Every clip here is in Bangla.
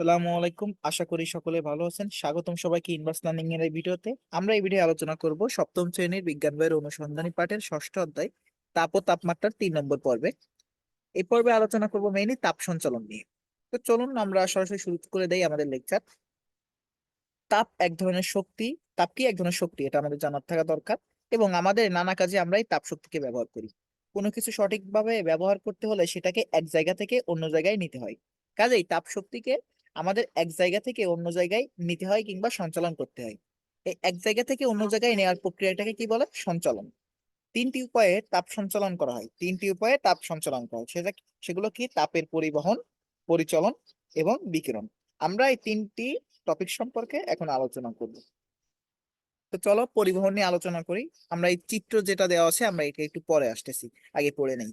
আসসালামু আলাইকুম। আশা করি সকলে ভালো আছেন। স্বাগতম সবাইকে ইনভার্স লার্নিং এর ভিডিওতে। আমরা এই ভিডিও আলোচনা করব সপ্তম শ্রেণির বিজ্ঞান বইয়ের অনুসন্ধানী পাঠের ষষ্ঠ অধ্যায়, তাপ ও তাপমাত্রার তিন নম্বর পর্বে। এই পর্বে আলোচনা করব মেইনলি তাপ সঞ্চালন নিয়ে। তো চলুন আমরা সরাসরি শুরু করে দেই আমাদের লেকচার তাপ এক ধরনের শক্তি, তাপ কি এক ধরনের শক্তি? এটা আমাদের জানার থাকা দরকার। এবং আমাদের নানা কাজে আমরা এই তাপ শক্তিকে ব্যবহার করি। কোনো কিছু সঠিকভাবে ব্যবহার করতে হলে সেটাকে এক জায়গা থেকে অন্য জায়গায় নিতে হয়। কাজেই তাপ শক্তিকে আমাদের এক জায়গা থেকে অন্য জায়গায় নিতে হয় কিংবা সঞ্চালন করতে হয়। এই এক জায়গা থেকে অন্য জায়গায় নেওয়ার প্রক্রিয়াটাকে কি বলে? সঞ্চালন। তিনটি উপায়ে তাপ সঞ্চালন করা হয়। তিনটি উপায়ে তাপ সঞ্চালন করা হয়। সেটা সেগুলো কি? তাপের পরিবহন পরিচলন এবং বিকিরণ। আমরা এই তিনটি টপিক সম্পর্কে এখন আলোচনা করব। তো চলো পরিবহন নিয়ে আলোচনা করি। আমরা এই চিত্র যেটা দেওয়া আছে আমরা এটা একটু পরে আসতেছি। আগে পড়ে নেই।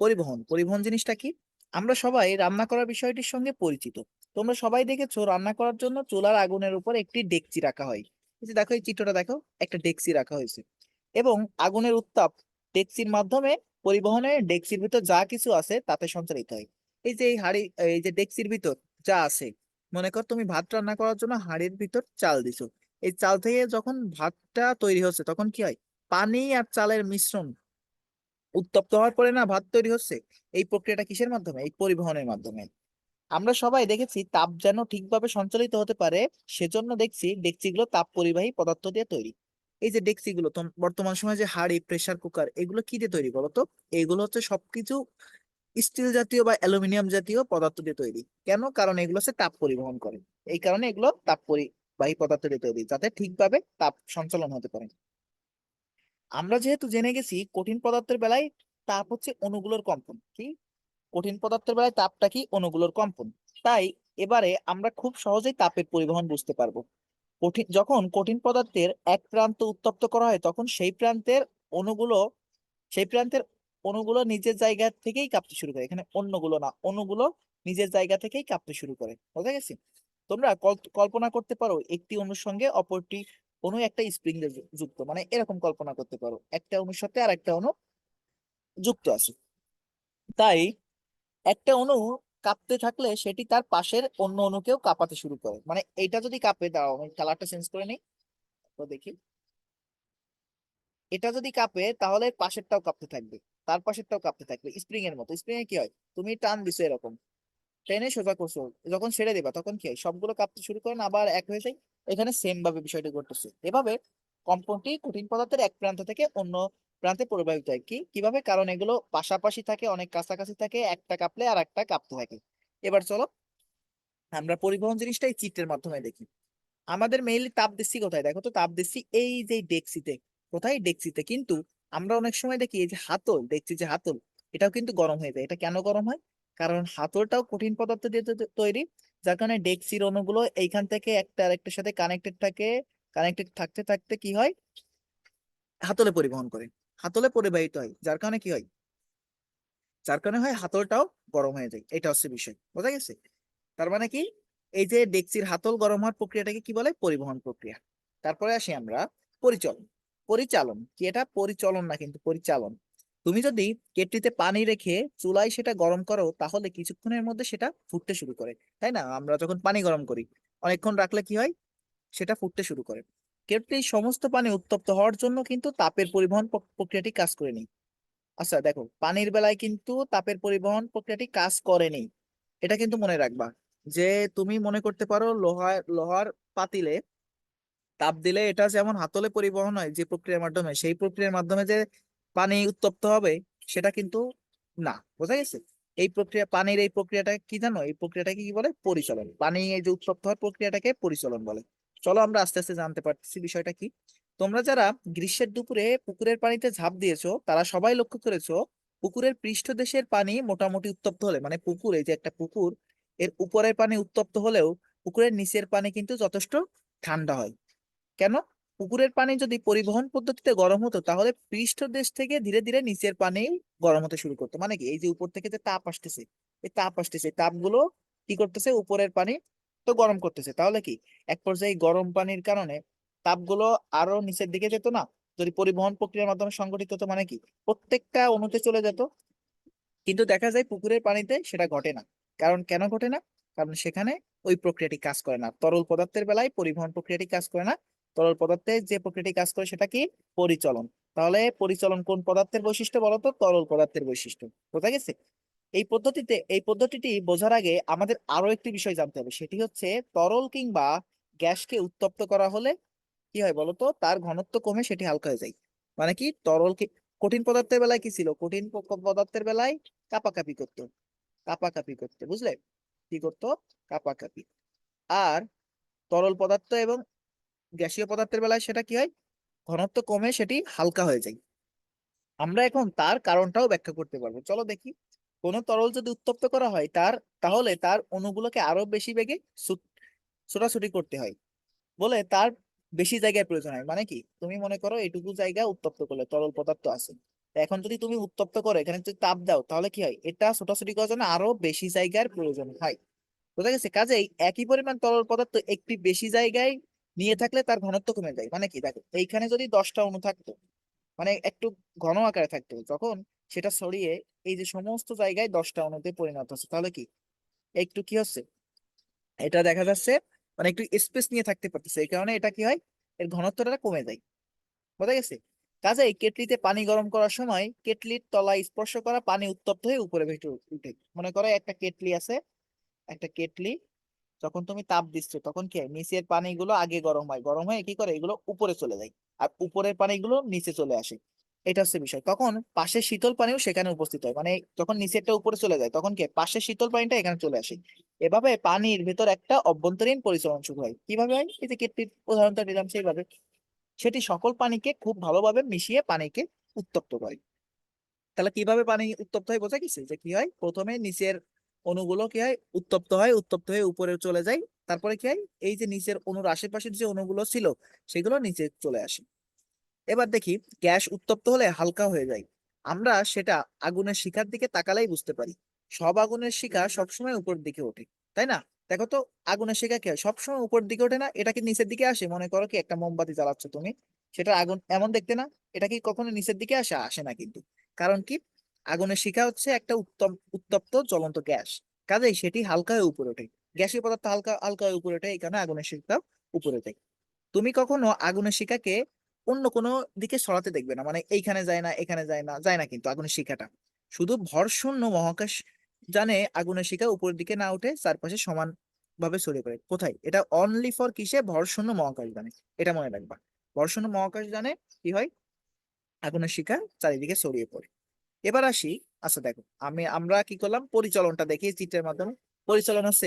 পরিবহন। পরিবহন জিনিসটা কি? আমরা সবাই রান্না করার বিষয়টির সঙ্গে পরিচিত। তোমরা সবাই দেখেছ রান্না করার জন্য চুলার আগুনের উপর একটি ডেকচি রাখা হয়। দেখো, এই চিত্রটা দেখো, একটা ডেকচি রাখা হয়েছে। এবং আগুনের উত্তাপ ডেকচির মাধ্যমে পরিবহনে ডেকচির ভিতর যা কিছু আছে তাতে সঞ্চালিত হয়। এই যে এই হাড়ি, এই যে ডেকচির ভিতর যা আছে, মনে কর তুমি ভাত রান্না করার জন্য হাড়ির ভিতর চাল দিছো। এই চাল থেকে যখন ভাতটা তৈরি হচ্ছে তখন কি হয়? পানি আর চালের মিশ্রণ উত্তপ্ত হওয়ার পরে না ভাত তৈরি হচ্ছে? এই প্রক্রিয়াটা কিসের মাধ্যমে? এই পরিবহনের মাধ্যমে। আমরা সবাই দেখেছি তাপ যেন ঠিকভাবে সঞ্চালিত হতে পারে, সেজন্য দেখছি ডেকচিগুলো তাপ পরিবাহী পদার্থ দিয়ে তৈরি। এই যে ডেকচিগুলো বর্তমান সময়ে যে হাঁড়ি, প্রেসার কুকার, এগুলো কি দিয়ে তৈরি বলতো? এগুলো হচ্ছে সবকিছু স্টিল জাতীয় বা অ্যালুমিনিয়াম জাতীয় পদার্থ দিয়ে তৈরি। কেন? কারণ এগুলো হচ্ছে তাপ পরিবহন করে। এই কারণে এগুলো তাপ পরিবাহী পদার্থ দিয়ে তৈরি, যাতে ঠিকভাবে তাপ সঞ্চালন হতে পারে। আমরা যেহেতু জেনে গেছি, কঠিন পদার্থের বেলায় তাপ হচ্ছে অণুগুলোর কম্পন, কি? কঠিন পদার্থের বেলায় তাপটা কি অণুগুলোর কম্পন? তাই এবারে আমরা খুব সহজেই তাপের পরিবহন বুঝতে পারব। কঠিন, যখন কঠিন পদার্থের এক প্রান্ত উত্তপ্ত করা হয়, তখন সেই প্রান্তের অণুগুলো সেই প্রান্তের অণুগুলো নিজের জায়গা থেকেই কাঁপতে শুরু করে। এখানে অন্যগুলো না অণুগুলো নিজের জায়গা থেকেই কাঁপতে শুরু করে। বুঝা গেছে তোমরা কল- কল্পনা করতে পারো, একটি অণুর সঙ্গে অপরটি অণু একটা স্প্রিং যুক্ত। মানে এরকম কল্পনা করতে পারো। একটা অণুর সাথে আর একটা অণু যুক্ত আছে। তাই একটা অণু কাঁপতে থাকলে সেটি তার পাশের অন্য অণুকেও কাঁপাতে শুরু করে। মানে এইটা যদি কাঁপে দাও আমি কালারটা চেঞ্জ করে নিই। তো দেখি। এটা যদি কাঁপে, তাহলে পাশেরটাও কাঁপতে থাকবে। তার পাশেরটাও কাঁপতে থাকবে স্প্রিং এর মতো। স্প্রিং এ কি হয়? তুমি টান দিছো এরকম। টেনে সোজা করছ। যখন ছেড়ে দেবা, তখন কি হয়? সবগুলো কাঁপতে শুরু করে না, আবার এক হয়ে যায়। এখানে সেম ভাবে বিষয়টি ঘটতেছে। এভাবে কম্পনটি কঠিন পদার্থের এক প্রান্ত থেকে অন্য প্রান্তে প্রবাহিত হয়। কি? কীভাবে? কারণ এগুলো পাশাপাশি থাকে, অনেক কাছাকাছি থাকে, একটা কাঁপলে আর একটা কাঁপতে থাকে। এবার চলো, আমরা পরিবহন জিনিসটা এই চিত্রের মাধ্যমে দেখি। আমাদের মেইনলি তাপ দিচ্ছি কোথায়? দেখো তো, তাপ দিচ্ছি এই যে ডেক্সিতে। কোথায়? ডেক্সিতে। কিন্তু আমরা অনেক সময় দেখি এই যে হাতল, দেখছি যে হাতল, এটাও কিন্তু গরম হয়ে যায়। এটা কেন গরম হয়? কারণ হাতলটাও কঠিন পদার্থ দিয়ে তৈরি, যার কারণে ডেক্সির অণুগুলো এইখান থেকে একটা আরেকটার সাথে কানেক্টেড থাকে। কানেক্টেড থাকতে থাকতে কি হয়? হাতলে পরিবহন করে। হাতলে পরিবাহিত হয়। যার কারণে কি হয়? যার কারণে হয় হাতলটাও গরম হয়ে যায়। এটা হচ্ছে বিষয়। বোঝা গেছে? তার মানে কি? এই যে ডেক্সির হাতল গরম হওয়ার প্রক্রিয়াটাকে কি বলে? পরিবহন প্রক্রিয়া। তারপরে আসি আমরা পরিচলন। পরিচালন কি এটা? পরিচলন না কিন্তু পরিচালন। তুমি যদি কেটলিতে পানি রেখে চুলায় সেটা গরম করো, তাহলে কিছুক্ষণের মধ্যে সেটা ফুটতে শুরু করে। তাই না? আমরা যখন পানি গরম করি, অনেকক্ষণ রাখলে কি হয়? সেটা ফুটতে শুরু করে। কেটলির সমস্ত পানি উত্তপ্ত হওয়ার জন্য কিন্তু তাপের পরিবহন প্রক্রিয়াটি কাজ করে নেই। আচ্ছা দেখো, পানির বেলায় কিন্তু তাপের পরিবহন প্রক্রিয়াটি কাজ করেনি এটা কিন্তু মনে রাখবা যে তুমি মনে করতে পারো লোহার লোহার পাতিলে তাপ দিলে এটা যেমন হাতলে পরিবহন হয় যে প্রক্রিয়ার মাধ্যমে, সেই প্রক্রিয়ার মাধ্যমে যে পানি উত্তপ্ত হবে সেটা কিন্তু না, বোঝা গেছে? এই প্রক্রিয়া, পানির এই প্রক্রিয়াটা কি জানো? এই প্রক্রিয়াটাকে কি বলে? পরিচলন। পানি এই যে উত্তপ্ত হওয়ার প্রক্রিয়াটাকে পরিচলন বলে। চলো আমরা আস্তে আস্তে জানতে পারতেছি বিষয়টা কি। তোমরা যারা গ্রীষ্মের দুপুরে পুকুরের পানিতে ঝাঁপ দিয়েছ, তারা সবাই লক্ষ্য করেছ, পুকুরের পৃষ্ঠদেশের পানি মোটামুটি উত্তপ্ত হলে মানে পুকুর, এই যে একটা পুকুর, এর উপরের পানি উত্তপ্ত হলেও পুকুরের নিচের পানি কিন্তু যথেষ্ট ঠান্ডা হয়। কেন? পুকুরের পানি যদি পরিবহন পদ্ধতিতে গরম হতো, তাহলে পৃষ্ঠদেশ থেকে ধীরে ধীরে নিচের পানি গরম হতে শুরু করতো। মানে কি? এই যে উপর থেকে যে তাপ আসতেছে, এই তাপ আসতেছে, তাপগুলো কি করতেছে? উপরের পানি তো গরম করতেছে। তাহলে কি? এক পর্যায়ে গরম পানির কারণে তাপগুলো আরও নিচের দিকে যেত না? যদি পরিবহন প্রক্রিয়ার মাধ্যমে সংগঠিত হতো মানে কি? প্রত্যেকটা অণুতে চলে যেত। কিন্তু দেখা যায় পুকুরের পানিতে সেটা ঘটে না। কারণ কেন ঘটে না? কারণ সেখানে ওই প্রক্রিয়াটি কাজ করে না। তরল পদার্থের বেলায় পরিবহন প্রক্রিয়াটি কাজ করে না। তরল পদার্থে যে প্রক্রিয়াটি কাজ করে সেটা কি? পরিচলন। তাহলে পরিচলন কোন পদার্থের বৈশিষ্ট্য বলতো? তরল পদার্থের বৈশিষ্ট্য। বোঝা গেছে? এই পদ্ধতিতে, এই পদ্ধতিটি বোঝার আগে আমাদের আরও একটি বিষয় জানতে হবে। সেটি হচ্ছে তরল কিংবা গ্যাসকে উত্তপ্ত করা হলে কি হয় বলতো? তার ঘনত্ব কমে, সেটি হালকা হয়ে যায়। মানে কি? তরল কঠিন পদার্থের বেলায় কি ছিল? কঠিন পদার্থের বেলায় কাপাকাপি করতো। কাপাকাপি করতে, বুঝলে? কি করতো? কাপাকাপি। আর তরল পদার্থ এবং গ্যাসীয় পদার্থের বেলায় সেটা কি হয়? ঘনত্ব কমে, সেটি হালকা হয়ে যায়। আমরা এখন তার কারণটাও ব্যাখ্যা করতে পারব। চলো দেখি। কোন তরল যদি উত্তপ্ত করা হয়, তার, তাহলে তার অণুগুলোকে আরও বেশি বেগে ছোটাছুটি করতে হয়। বলে তার বেশি জায়গায় প্রয়োজন হয়। মানে কি? তুমি মনে করো এইটুকু জায়গা উত্তপ্ত করলে, তরল পদার্থ আছে। এখন যদি তুমি উত্তপ্ত করো, এখানে যদি তাপ দাও, তাহলে কি হয়? এটা ছোটাছুটি করার জন্য আরও বেশি জায়গার প্রয়োজন হয়। বোঝা গেছে? কাজেই একই পরিমাণ তরল পদার্থ একটি বেশি জায়গায় নিয়ে থাকলে তার ঘনত্ব কমে যায়। মানে কি? দেখো, এইখানে যদি দশটা অণু থাকতো মানে একটু ঘন আকারে থাকতো, যখন সেটা ছড়িয়ে এই যে সমস্ত জায়গায় দশটা অণুতে পরিণত হচ্ছে। তাহলে কি? একটু কি হচ্ছে? এটা দেখা যাচ্ছে মানে একটু স্পেস নিয়ে থাকতে পারতেছে। এই কারণে এটা কি হয়? এর ঘনত্বটা কমে যায়। বোঝা গেছে? কাজেই কেটলিতে পানি গরম করার সময় কেটলির তলায় স্পর্শ করা পানি উত্তপ্ত হয়ে উপরে ভেসে উঠে। মনে করো একটা কেটলি আছে, একটা কেটলি, যখন তুমি তাপ দিচ্ছ, তখন কি হয়? নিচের পানিগুলো আগে গরম হয়। গরম হয়ে কি করে? এগুলো উপরে চলে যায়। আর উপরের পানিগুলো নিচে চলে আসে। এটা হচ্ছে বিষয়। তখন পাশের শীতল পানিও সেখানে উপস্থিত হয়। মানে যখন নিচেরটা উপরে চলে যায়, তখন কি? পাশের শীতল পানিটা এখানে চলে আসে। এভাবে পানির ভেতর একটা অভ্যন্তরীণ পরিচলন শুরু হয়। কীভাবে হয়? এই যে কেটলির উদাহরণটা দিলাম সেইভাবে। সেটি সকল পানিকে খুব ভালোভাবে মিশিয়ে পানিকে উত্তপ্ত করে। তাহলে কীভাবে পানি উত্তপ্ত হয় বোঝা গেছে? যে কি হয়? প্রথমে নিচের অণুগুলো কি হয়? উত্তপ্ত হয়, উত্তপ্ত হয়ে উপরে চলে যায়। তারপরে কি হয়? এই যে নিচের অণুর আশেপাশের যে অণুগুলো ছিল, সেগুলো নিচে চলে আসে। এবার দেখি গ্যাস উত্তপ্ত হলে হালকা হয়ে যায়। আমরা সেটা আগুনের শিখার দিকে তাকালেই বুঝতে পারি। সব আগুনের শিখা সবসময় উপর দিকে ওঠে তাই না? দেখো তো আগুনের শিখা কি? হয় সবসময় উপর দিকে ওঠে না এটা কি নিচের দিকে আসে? মনে করো কি একটা মোমবাতি জ্বালাচ্ছ তুমি সেটা আগুন এমন দেখতে না এটা কি কখনো নিচের দিকে আসে? আসে না কিন্তু। কারণ কি? আগুনের শিখা হচ্ছে একটা উত্তম উত্তপ্ত জ্বলন্ত গ্যাস। কাজেই সেটি হালকা হয়ে উপরে ওঠে। গ্যাসীয় পদার্থ হালকা হালকা হয়ে উপরে ওঠে এই কারণে আগুনের শিখা উপরে যায় তুমি কখনো আগুনের শিখাকে অন্য কোনো দিকে সরাতে দেখবে না। মানে এইখানে যায় না, এখানে যায় না যায় না কিন্তু আগুনের শিখাটা। শুধু ভর শূন্য মহাকাশ জানে আগুনের শিখা উপরের দিকে না উঠে চারপাশে সমান ভাবে ছড়িয়ে পড়ে। কোথায়? এটা অনলি ফর কিসে? ভর শূন্য মহাকাশ জানে এটা মনে রাখবা। ভর শূন্য মহাকাশ জানে কি হয়? আগুনের শিখা চারিদিকে ছড়িয়ে পড়ে। এবার আসি আচ্ছা দেখো, আমি, আমরা কি করলাম? পরিচালনটা দেখি চিত্রের মাধ্যমে। পরিচলন হচ্ছে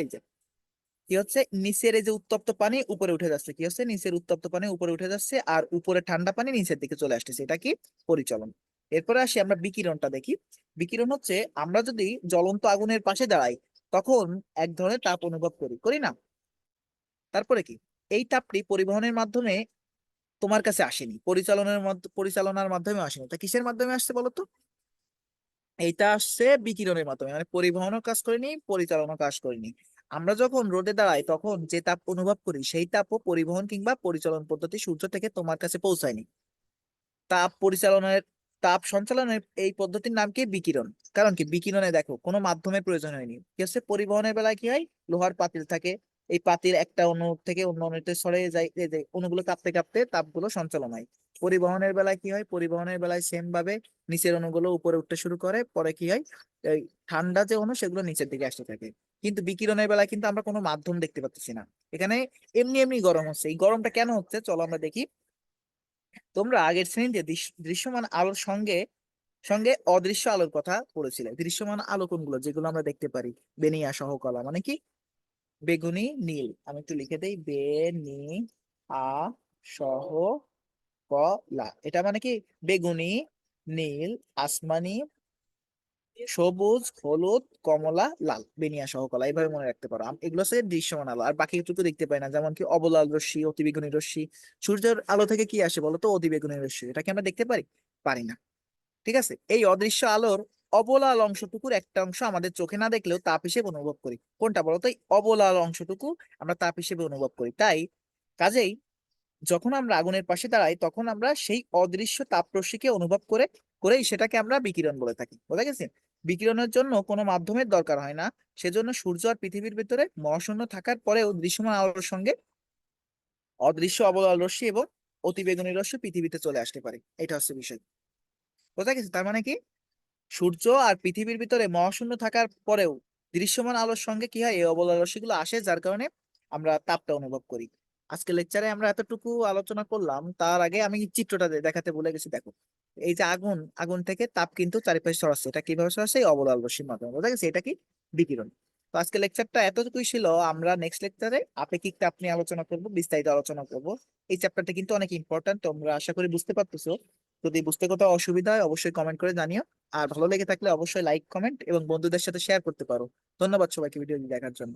কি হচ্ছে? নিচের এই যে উত্তপ্ত পানি উপরে উঠে যাচ্ছে। কি হচ্ছে? নিচের উত্তপ্ত পানি উপরে উঠে যাচ্ছে আর উপরে ঠান্ডা পানি নিচের দিকে চলে আসতেছে। এটা কি? পরিচলন। এরপরে আসি আমরা বিকিরণটা দেখি। বিকিরণ হচ্ছে আমরা যদি জ্বলন্ত আগুনের পাশে দাঁড়াই, তখন এক ধরনের তাপ অনুভব করি। করি না? তারপরে কি? এই তাপটি পরিবহনের মাধ্যমে তোমার কাছে আসেনি। পরিচালনের পরিচালনার মাধ্যমে আসেনি। তা কিসের মাধ্যমে আসছে বলতো এইটা আসছে বিকিরণের মাধ্যমে। মানে পরিবহনও কাজ করেনি, পরিচালনও কাজ করেনি। আমরা যখন রোদে দাঁড়াই, তখন যে তাপ অনুভব করি, সেই তাপও পরিবহন কিংবা পরিচালন পদ্ধতি সূর্য থেকে তোমার কাছে পৌঁছায়নি। তাপ পরিচালনের, তাপ সঞ্চালনের এই পদ্ধতির নাম কি? বিকিরণ। কারণ কি? বিকিরণে দেখো, কোনো মাধ্যমের প্রয়োজন হয়নি। কি হচ্ছে? পরিবহনের বেলায় কি হয়? লোহার পাতিল থাকে। এই পাতিল একটা অণু থেকে অন্য অণুতে সরে যায় অণুগুলো কাঁপতে কাঁপতে তাপগুলো সঞ্চালন হয়। পরিবহনের বেলায় কি হয়? পরিবহনের বেলায় সেম ভাবে নিচের অণুগুলো উপরে উঠতে শুরু করে, পরে কি হয়? এই ঠান্ডা যে অণু, সেগুলো নিচের দিকে আসতে থাকে। কিন্তু বিকিরণের বেলায় কিন্তু আমরা কোনো মাধ্যম দেখতে পাচ্ছি না। এখানে এমনি এমনি গরম হচ্ছে। এই গরমটা কেন হচ্ছে? চলো আমরা দেখি। তোমরা আগের শ্রেণীতে দৃশ্যমান আলোর সঙ্গে সঙ্গে অদৃশ্য আলোর কথা পড়েছিলে। দৃশ্যমান আলো কোনগুলো? যেগুলো আমরা দেখতে পারি। বেনিয়া সহ কলা মানে কি? বেগুনি, নীল। আমি একটু লিখে দেই। বে নি আ সহ কলা এটা মানে কি? বেগুনি, নীল, আসমানি সবুজ, হলুদ, কমলা, লাল, বেনিয়া সহ কলা, এইভাবে মনে রাখতে পারো। এগুলো হচ্ছে দৃশ্যমান আলো। আর বাকি তো দেখতে পাই না, যেমন কি অবলাল রশ্মি, অতিবেগুনি রশ্মি। সূর্যের আলো থেকে কি আসে বলতো? অতিবেগুনি রশ্মি। এটা কি আমরা দেখতে পারি? পারি না। ঠিক আছে? এই অদৃশ্য আলোর অবলাল অংশটুকুর একটা অংশ আমাদের চোখে না দেখলেও তাপ হিসেবে অনুভব করি। কোনটা বলতো? এই অবলাল অংশটুকু আমরা তাপ হিসেবে অনুভব করি। তাই কাজেই যখন আমরা আগুনের পাশে দাঁড়াই, তখন আমরা সেই অদৃশ্য তাপরশ্মিকে অনুভব করে, করেই সেটাকে আমরা বিকিরণ বলে থাকি। বোঝা গেছে? বিকিরণের জন্য কোনো মাধ্যমের দরকার হয় না। সেজন্য সূর্য আর পৃথিবীর ভিতরে মহাশূন্য থাকার পরেও দৃশ্যমান আলোর সঙ্গে অদৃশ্য অবলাল রশ্মি এবং অতিবেগুনি রশ্মি পৃথিবীতে চলে আসতে পারে। এটা হচ্ছে বিষয়। বোঝা গেছে? তার মানে কি? সূর্য আর পৃথিবীর ভিতরে মহাশূন্য থাকার পরেও দৃশ্যমান আলোর সঙ্গে কি হয়? এই অবলাল রশ্মিগুলো আসে, যার কারণে আমরা তাপটা অনুভব করি। আজকে লেকচারে আমরা এতটুকু আলোচনা করলাম। তার আগে আমি চিত্রটা দেখাতে ভুলে গেছি, দেখো। এই যে আগুন আগুন থেকে তাপ কিন্তু চারিপাশে ছড়াচ্ছে। এটা কীভাবে ছড়াচ্ছে? এই অবলাল রশ্মির মাধ্যমে বোঝা গেছে এটা কি বিকিরণ। তো আজকে লেকচারটা এতটুকুই ছিল। আমরা নেক্সট লেকচারে আপেক্ষিক তাপ নিয়ে আলোচনা করব, বিস্তারিত আলোচনা করব। এই চ্যাপ্টারটা কিন্তু অনেক ইম্পর্ট্যান্ট তোমরা আশা করি বুঝতে পারতেছো। যদি বুঝতে কোথাও অসুবিধা হয়, অবশ্যই কমেন্ট করে জানিও। আর ভালো লেগে থাকলে অবশ্যই লাইক কমেন্ট এবং বন্ধুদের সাথে শেয়ার করতে পারো। ধন্যবাদ সবাইকে ভিডিওটি দেখার জন্য।